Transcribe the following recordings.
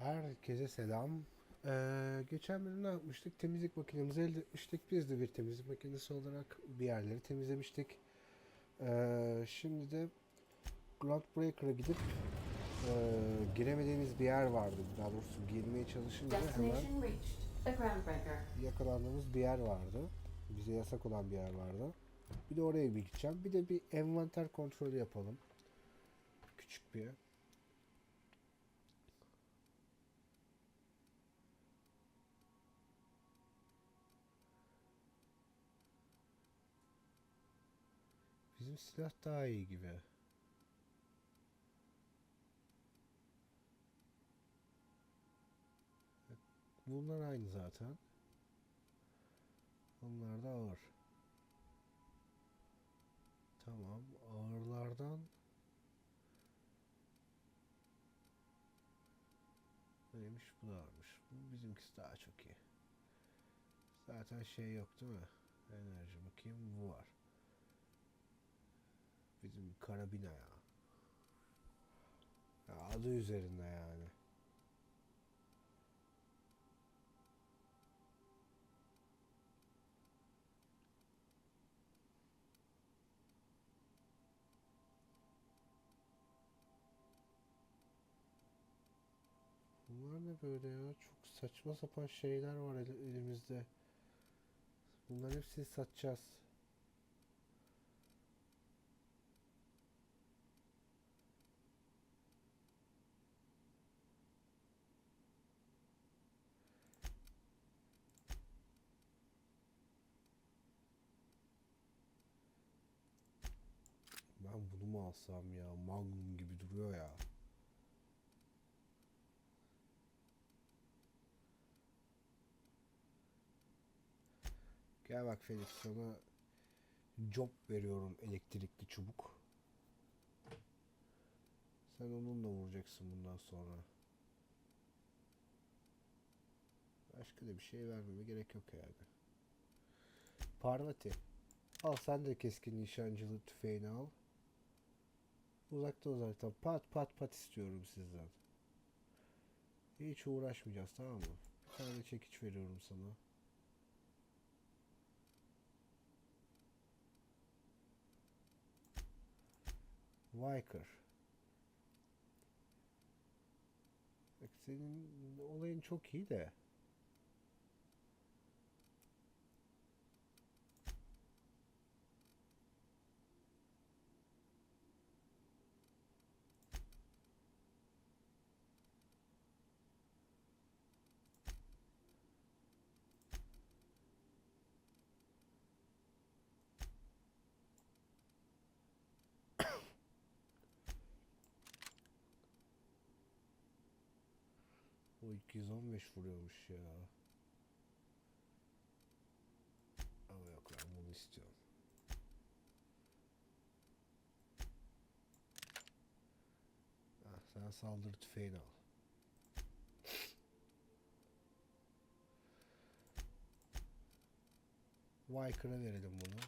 Herkese selam. Ee, geçen bölüm ne yapmıştık? Temizlik makinemizi elde etmiştik. Biz de bir temizlik makinesi olarak bir yerleri temizlemiştik. Ee, şimdi de Groundbreaker'a gidip e, giremediğimiz bir yer vardı. Daha doğrusu girmeye çalışınca hemen yakalandığımız bir yer vardı. Bize yasak olan bir yer vardı. Bir de oraya bir gideceğim. Bir de bir envanter kontrolü yapalım. Küçük bir. Bizim silah daha iyi gibi. Bunlar aynı zaten. Onlar da ağır. Tamam. Ağırlardan neymiş bu da ağırmış. Bu bizimkisi daha çok iyi. Zaten şey yok değil mi? Enerji bakayım bu var. Bizim karabina ya. ya adı üzerinde yani. Bunlar ne böyle ya? Çok saçma sapan şeyler var el- elimizde. Bunların hepsini satacağız. Ben bunu mu alsam ya? Magnum gibi duruyor ya. Gel bak Felix sana job veriyorum elektrikli çubuk. Sen onunla vuracaksın bundan sonra. Başka da bir şey vermeme gerek yok yani. Parvati. Al sen de keskin nişancılık tüfeğini al. Uzakta uzaktan pat pat pat istiyorum sizden. Hiç uğraşmayacağız tamam mı? Bir tane çekiç veriyorum sana. Viker. Senin olayın çok iyi de. O 215 vuruyormuş ya. Ama yok ben bunu istiyorum. Ah, sen saldırı tüfeğini al. Viker'a verelim bunu.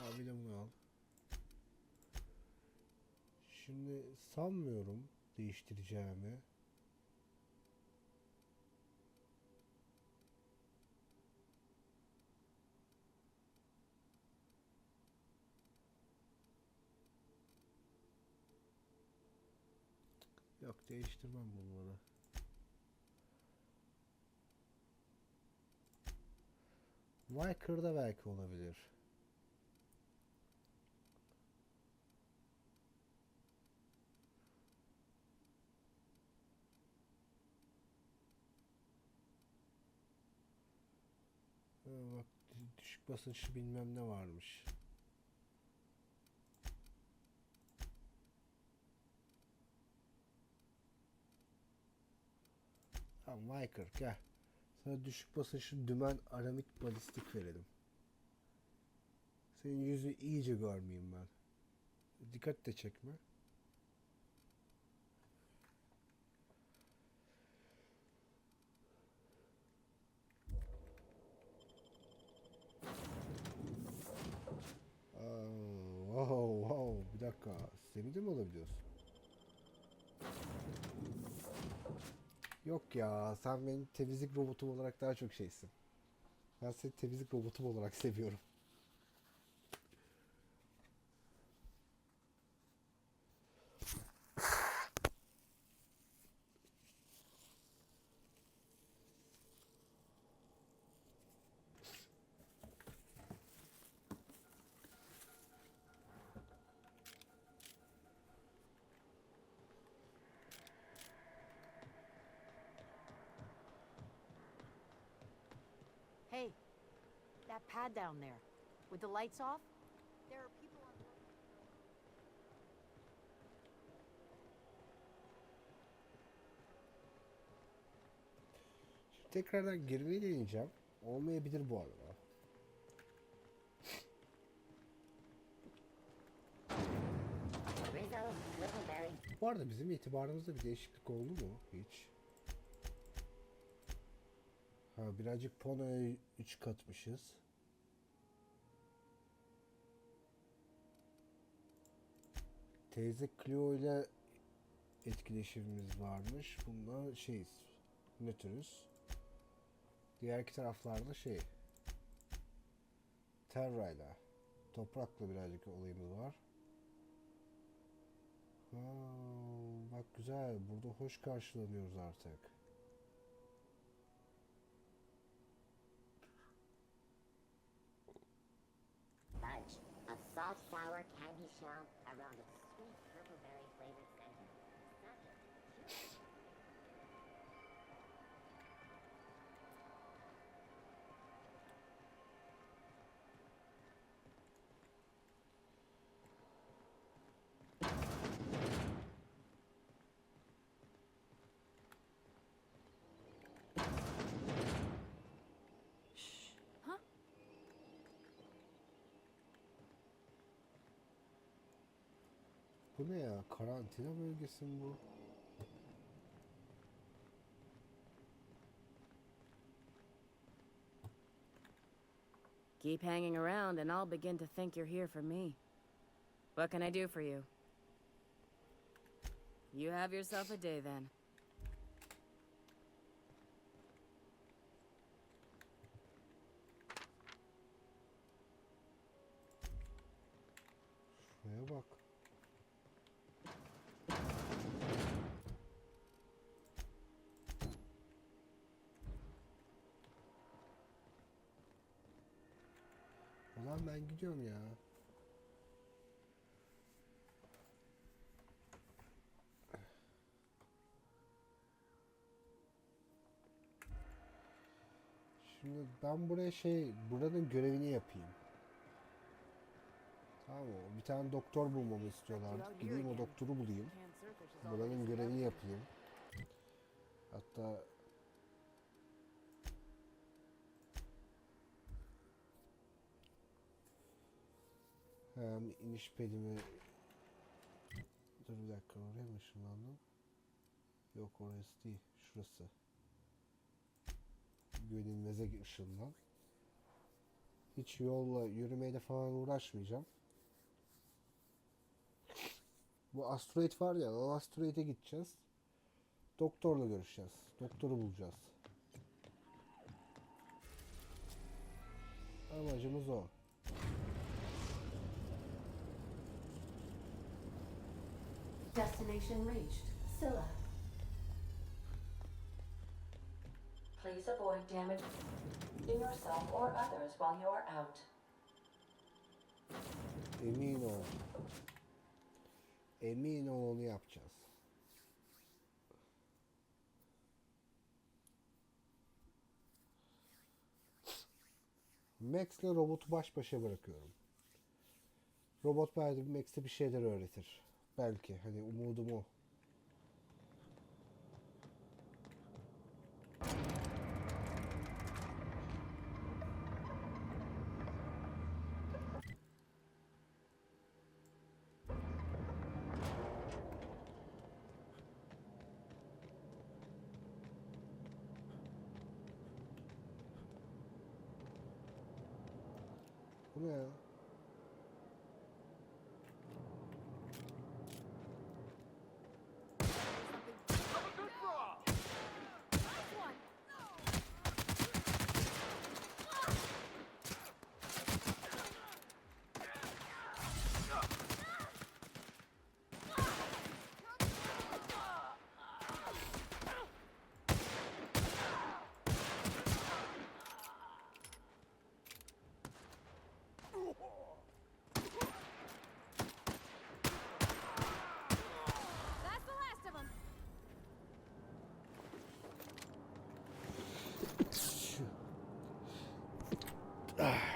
Abi de bunu al. Şimdi sanmıyorum değiştireceğimi. Yok değiştirmem bunları. Viker'da belki olabilir. Ha, bak basınçlı bilmem ne varmış. Tamam Viker gel. Sana düşük basınçlı dümen aramik balistik verelim. Senin yüzünü iyice görmeyeyim ben. Dikkat de çekme. Bir Semih de mi olabiliyorsun? Yok ya. Sen benim temizlik robotum olarak daha çok şeysin. Ben seni temizlik robotum olarak seviyorum. That pad down there, with the lights off, there are people on tekrardan girmeyi deneyeceğim. Olmayabilir bu arada. Bu arada bizim itibarımızda bir değişiklik oldu mu hiç? Ha birazcık Pono'ya 3 katmışız. Teyze Cleo ile etkileşimimiz varmış. Bunda şeyiz. Nötrüz. Diğer iki taraflarda şey. Terra'yla. Toprakla birazcık olayımız var. Ha, bak güzel. Burada hoş karşılanıyoruz artık. A soft sour candy shell Bu ne ya? Karantina bölgesi mi bu? Keep hanging around, and I'll begin to think you're here for me. What can I do for you? You have yourself a day then. Ulan ben gidiyorum ya. Şimdi ben buraya şey, buranın görevini yapayım. Tamam mı? Bir tane doktor bulmamı istiyorlardı. Gideyim o doktoru bulayım. Buranın görevini yapayım. Hatta hem iniş pedimi Dur bir dakika oraya mı ışınlandım? Yok orası değil. Şurası. Gönülmeze ışınlan. Hiç yolla yürümeyle falan uğraşmayacağım. Bu asteroid var ya, o asteroide gideceğiz. Doktorla görüşeceğiz. Doktoru bulacağız. Amacımız o. Destination reached. Scylla. Please avoid damage to yourself or others while you are out. Emin ol. Emin ol onu yapacağız. Max'le robotu baş başa bırakıyorum. Robot belki Max'e bir şeyler öğretir. Belki. Hani umudum o. Bu ne ya? Ah.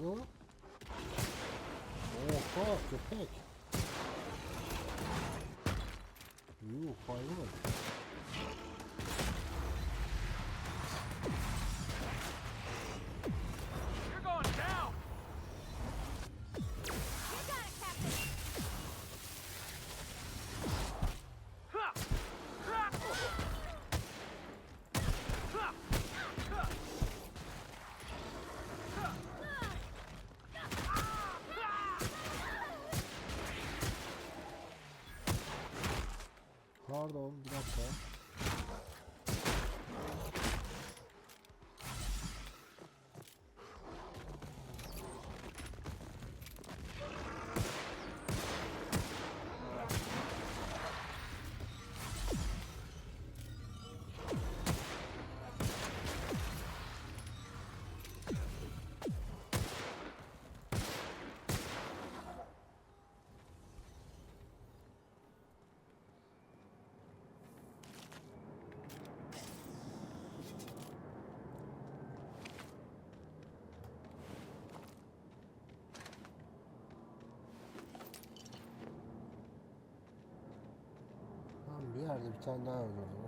Oğlum. Oha köpek. Yuh hayvan. Bir dakika. Lan bir yerde bir tane daha öldürdüm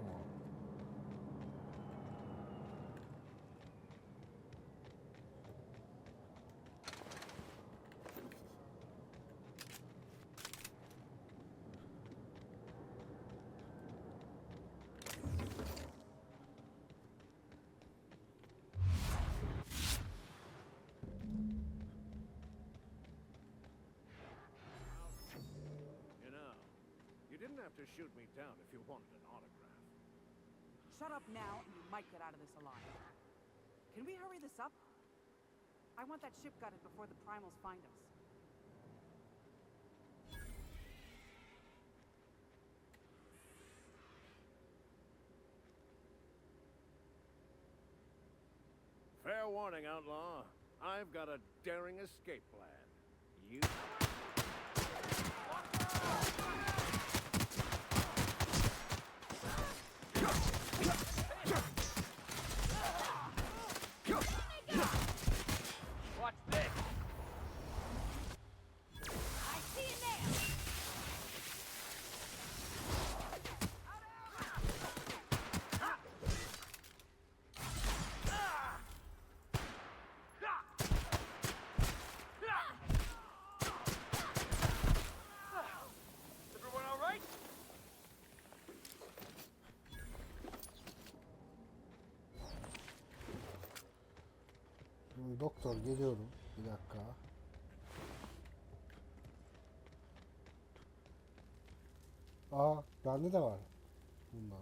have to shoot me down if you wanted an autograph. Shut up now, and you might get out of this alive. Can we hurry this up? I want that ship gutted before the primals find us. Fair warning, outlaw. I've got a daring escape plan. Doktor geliyorum. Bir dakika. Aa bende de var. Bundan.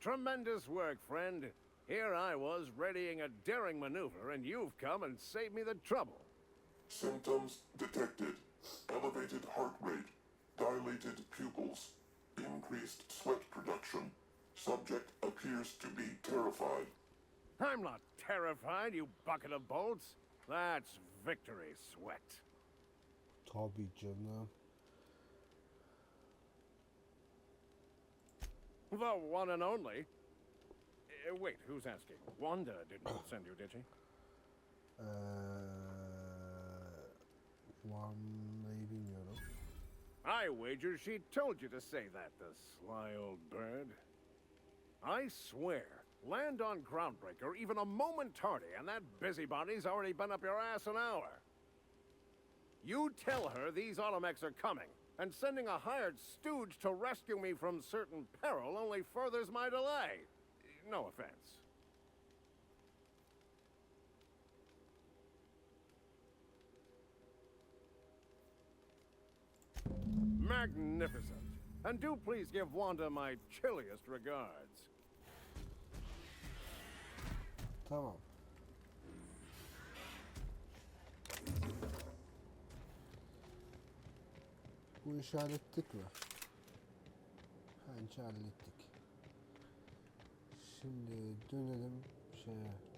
Tremendous work, friend. Here I was readying a daring maneuver, and you've come and saved me the trouble. Symptoms detected. Elevated heart rate, dilated pupils, increased sweat production. Subject appears to be terrified. I'm not terrified, you bucket of bolts. That's victory sweat. Tabii canım. The one and only. Uh, wait, who's asking? Wanda didn't send you, did she? Eee... Van'layı bilmiyorum. I wager she told you to say that, the sly old bird. I swear, land on Groundbreaker even a moment tardy, and that busybody's already been up your ass an hour. You tell her these automex are coming, and sending a hired stooge to rescue me from certain peril only furthers my delay. No offense. Magnificent. And do please give Wanda my chilliest regards. Tamam. Bu işi hallettik mi? Bence hallettik. Şimdi dönelim şeye.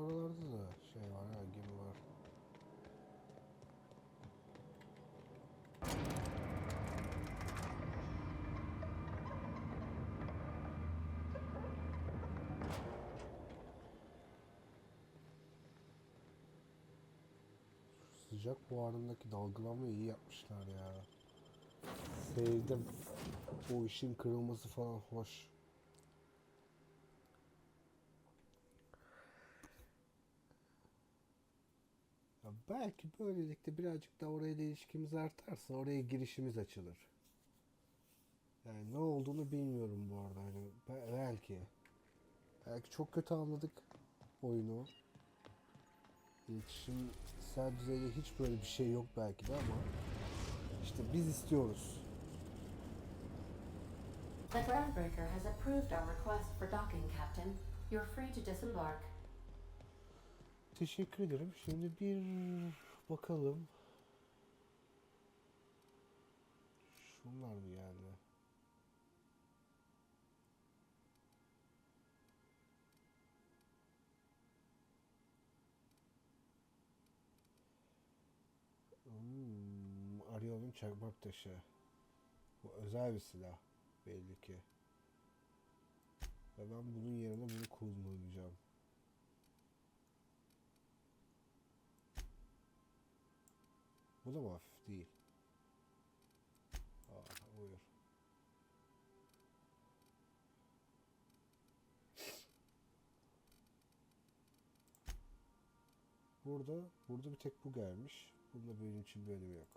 Yukarıda da şey var ha gemi var. Sıcak buharındaki dalgalanmayı iyi yapmışlar ya. Sevdim. O işin kırılması falan hoş. Belki böylelikle birazcık da orayla ilişkimiz artarsa oraya girişimiz açılır. Yani ne olduğunu bilmiyorum bu arada. Hani be- belki. Belki çok kötü anladık oyunu. İletişimsel düzeyde hiç böyle bir şey yok belki de ama işte biz istiyoruz. The Groundbreaker has approved our request for docking, Captain. You're free to disembark. Teşekkür ederim. Şimdi bir bakalım. Şunlar mı yani? Hmm, Arion'un çakmak taşı. Bu özel bir silah belli ki. Ve ben bunun yerine bunu kullanacağım. Bu da mı hafif değil? Aa, buyur. Burada, burada bir tek bu gelmiş. Bunda benim için bir önemi yok.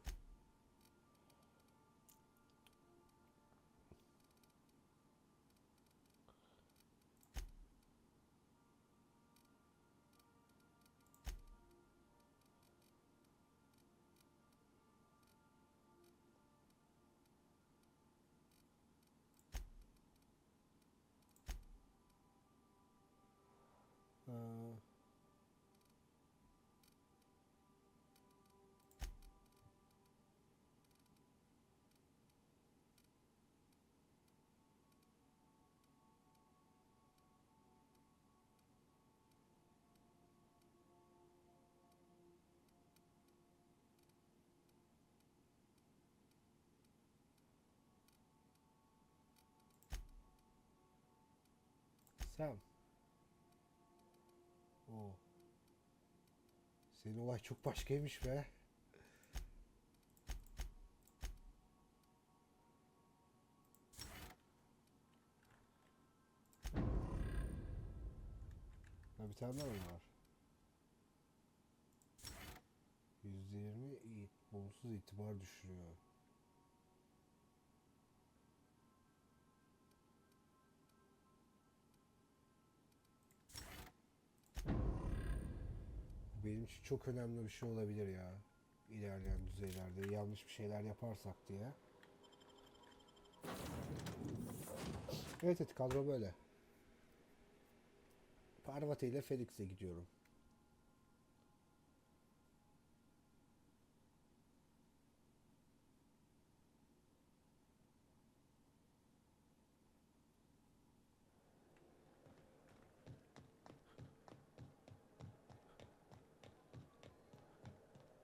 Sam. Oo. Senin olay çok başkaymış be. Ha bir tane daha var? %20 iyi, olumsuz itibar düşürüyor. İçin çok önemli bir şey olabilir ya. İlerleyen düzeylerde yanlış bir şeyler yaparsak diye. Evet evet kadro böyle. Parvati ile Felix'e gidiyorum.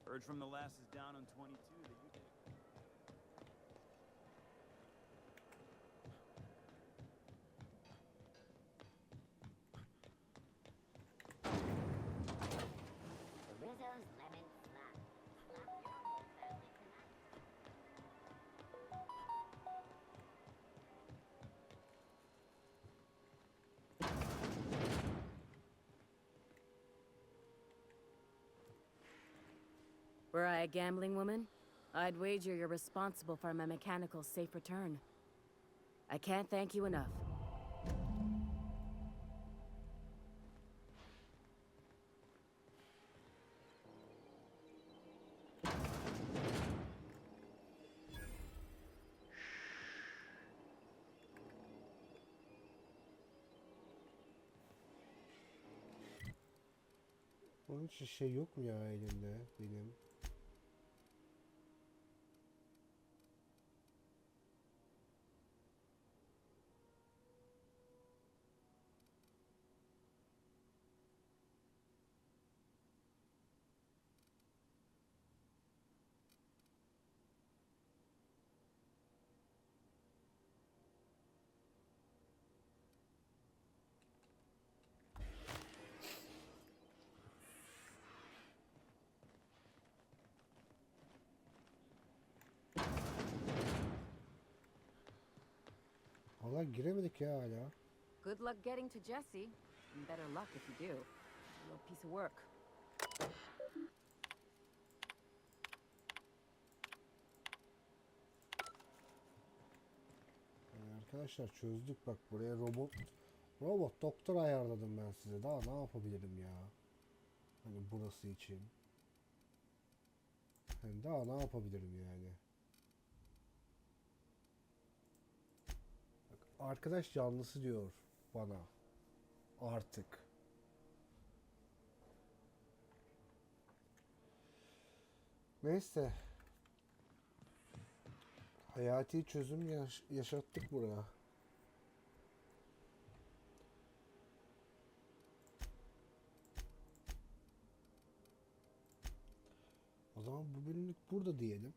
Heard from the lasses down on 22 Were I a gambling woman, I'd wager you're responsible for my mechanical safe return. I can't thank you enough. Onun şey yok mu ya elimde benim? Valla giremedik ya hala. Good luck getting to Jesse. And better luck if you do. Real piece of work. Yani arkadaşlar çözdük bak buraya robot robot doktor ayarladım ben size. Daha ne yapabilirim ya? Hani burası için. Hani daha ne yapabilirim yani? Arkadaş canlısı diyor bana. Artık. Neyse. Hayati çözüm yaş- yaşattık buraya. O zaman bu bölümlük burada diyelim.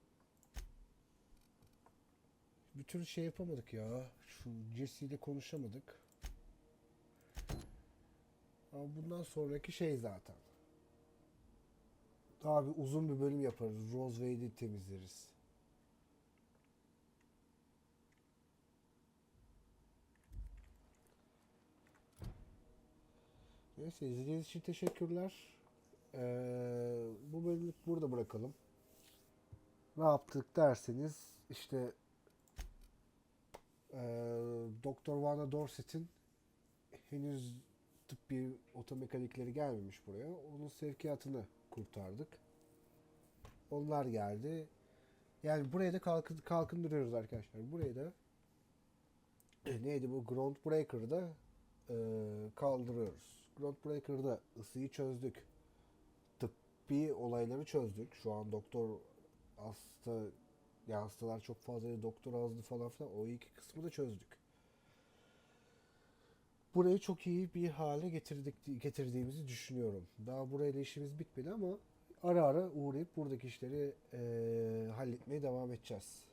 Bir türlü şey yapamadık ya. Şu Jesse ile konuşamadık. Ama bundan sonraki şey zaten. Daha bir uzun bir bölüm yaparız. Rosewade'i temizleriz. Neyse izlediğiniz için teşekkürler. Ee, bu bölümlük burada bırakalım. Ne yaptık derseniz işte ee, Doktor Vanna Dorset'in henüz tıbbi otomekanikleri gelmemiş buraya. Onun sevkiyatını kurtardık. Onlar geldi. Yani buraya da kalkın, kalkındırıyoruz arkadaşlar. Burayı da e, neydi bu Groundbreaker'da e, kaldırıyoruz. Groundbreaker'da ısıyı çözdük. Tıbbi olayları çözdük. Şu an doktor hasta ya hastalar çok fazla doktor azdı falan filan. O iki kısmı da çözdük. Burayı çok iyi bir hale getirdik getirdiğimizi düşünüyorum. Daha burayla işimiz bitmedi ama ara ara uğrayıp buradaki işleri eee halletmeye devam edeceğiz.